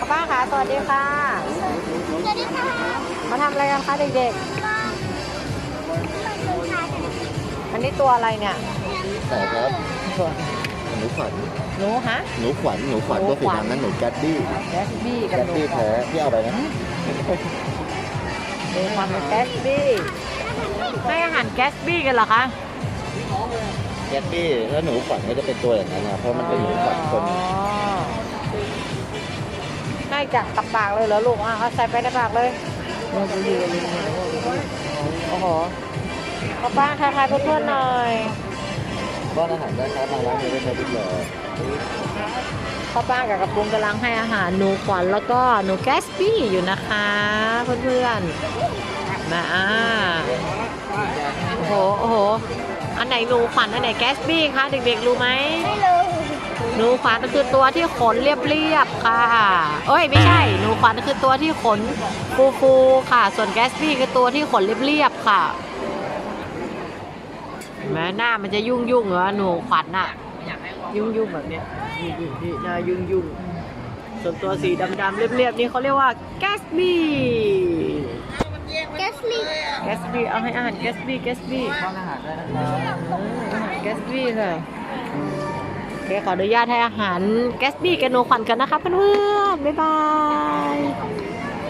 ป้าป้าค่ะสวัสดีค่ะ สวัสดีค่ะมาทำอะไรกันคะเด็กก็มาดูทายกันนะคะๆอันนี้ตัวอะไรเนี่ยไหนครับหนูขวัญหนูฮะหนูขวัญหนูขวัญหนูตัวสีขวัญดำนั้นหนูแกดดี้แกสบี้แกกับดหนูดี้แท้ที่เอาไปนะหนูความเป็นแกสบี้ให้อาหารแกสบี้กันเหรอคะแกดดี้แล้วหนูขวัญก็จะเป็นตัวอย่างนั้นนะเพราะมันเป็นหนูขวัญคนอ๋อให้ จากกับปากเลยเหรอลูกอะเอาใส่ไปในปากเลยเราไปยืนโอ้โหป้าป้าทายทายเพื่อนๆหน่อยป้อนอาหารได้ครับทางร้านมีได้ใช้ทุกอย่างพ่อป้ากับกระปุงกำลังให้อาหารหนูขวัญแล้วก็หนูแกสบี้อยู่นะคะ เพื่อนๆมาอ่าโอ้โหโอ้โหอันไหนหนูขวัญอันไหนแกสบี้คะเด็กๆรู้ไหมไม่รู้ หนูขวัญคือตัวที่ขนเรียบๆค่ะ เอ้ยไม่ใช่ หนูขวัญคือตัวที่ขนฟูๆค่ะ ส่วนแกสบี้คือตัวที่ขนเรียบๆค่ะเห็นไหมหน้ามันจะยุ่งๆเหรอหนูขวัญน่ะ ยุ่งๆแบบเนี้ยนี่ๆนี่หน้ายุ่งๆส่วนตัวสีดำๆเรียบๆนี่เขาเรียกว่าแกสบี้แกสลี่แกสบี้เอาให้อาหารแกสบี้แกสบี้ป้อนอาหารได้นะครับอาหารแกสบี้ค่ะโอ เคขออนุญาตให้อาหารแกสบี้กับหนูขวัญกันนะคะเพื่อนๆบ๊ายบาย